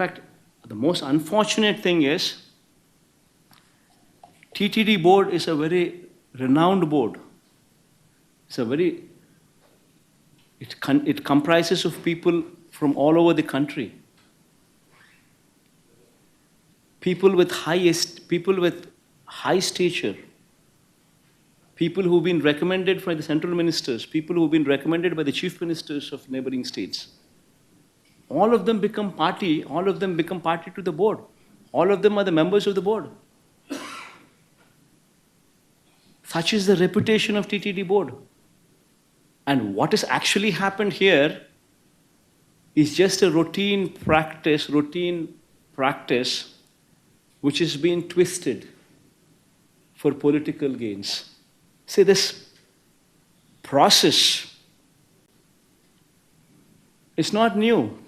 fact, the most unfortunate thing is TTD board is a very renowned board. It's a very, it, it comprises of people from all over the country. People with highest, people with high stature, people who've been recommended by the central ministers, people who've been recommended by the chief ministers of neighboring states. All of them become party, all of them become party to the board. All of them are the members of the board. Such is the reputation of TTD board. And what has actually happened here is just a routine practice, routine practice, which has been twisted for political gains. See, this process is not new.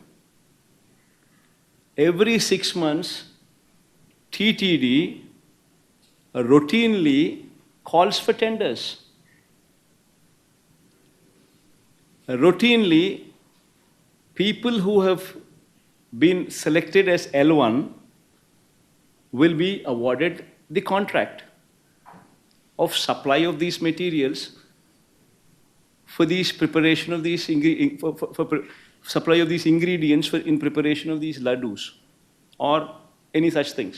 Every six months, TTD routinely calls for tenders. Routinely, people who have been selected as L1 will be awarded the contract of supply of these materials for these preparation of these for, for, for pre- supply of these ingredients for in preparation of these laddus or any such things.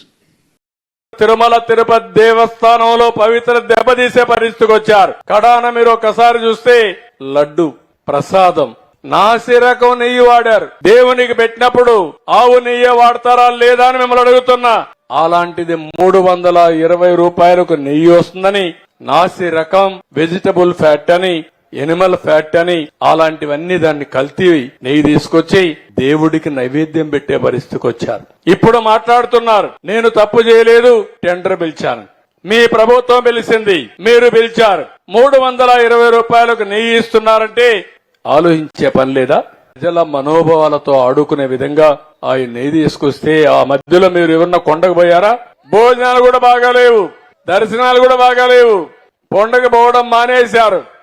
Tirumala Tirupati దేవస్థానంలో పవిత్ర దెబ్బతీసే పరిస్థితికి వచ్చారు. కడాన మీరు ఒకసారి చూస్తే లడ్డు ప్రసాదం నాసి రకం నెయ్యి వాడారు. దేవునికి పెట్టినప్పుడు ఆవు నెయ్యి వాడతారా లేదా అని మిమ్మల్ని అడుగుతున్నా. అలాంటిది మూడు వందల ఇరవై రూపాయలకు నెయ్యి వస్తుందని నాసి రకం వెజిటబుల్ ఫ్యాట్ అని ఎనిమల్ ఫ్యాట్ అని అలాంటివన్నీ దాన్ని కల్తీ నెయ్యి తీసుకొచ్చి దేవుడికి నైవేద్యం పెట్టే పరిస్థితికి వచ్చారు. ఇప్పుడు మాట్లాడుతున్నారు నేను తప్పు చేయలేదు టెండర్ పిలిచాను. మీ ప్రభుత్వం పిలిచింది మీరు పిలిచారు. మూడు వందల ఇరవై రూపాయలకు నెయ్యి ఇస్తున్నారంటే ఆలోచించే పని లేదా? ప్రజల మనోభావాలతో ఆడుకునే విధంగా ఆయన నెయ్యి తీసుకొస్తే ఆ మధ్యలో మీరు ఎవరన్నా కొండకు పోయారా? భోజనాలు కూడా బాగాలేవు దర్శనాలు కూడా బాగాలేవు. కొండకు పోవడం మానేశారు.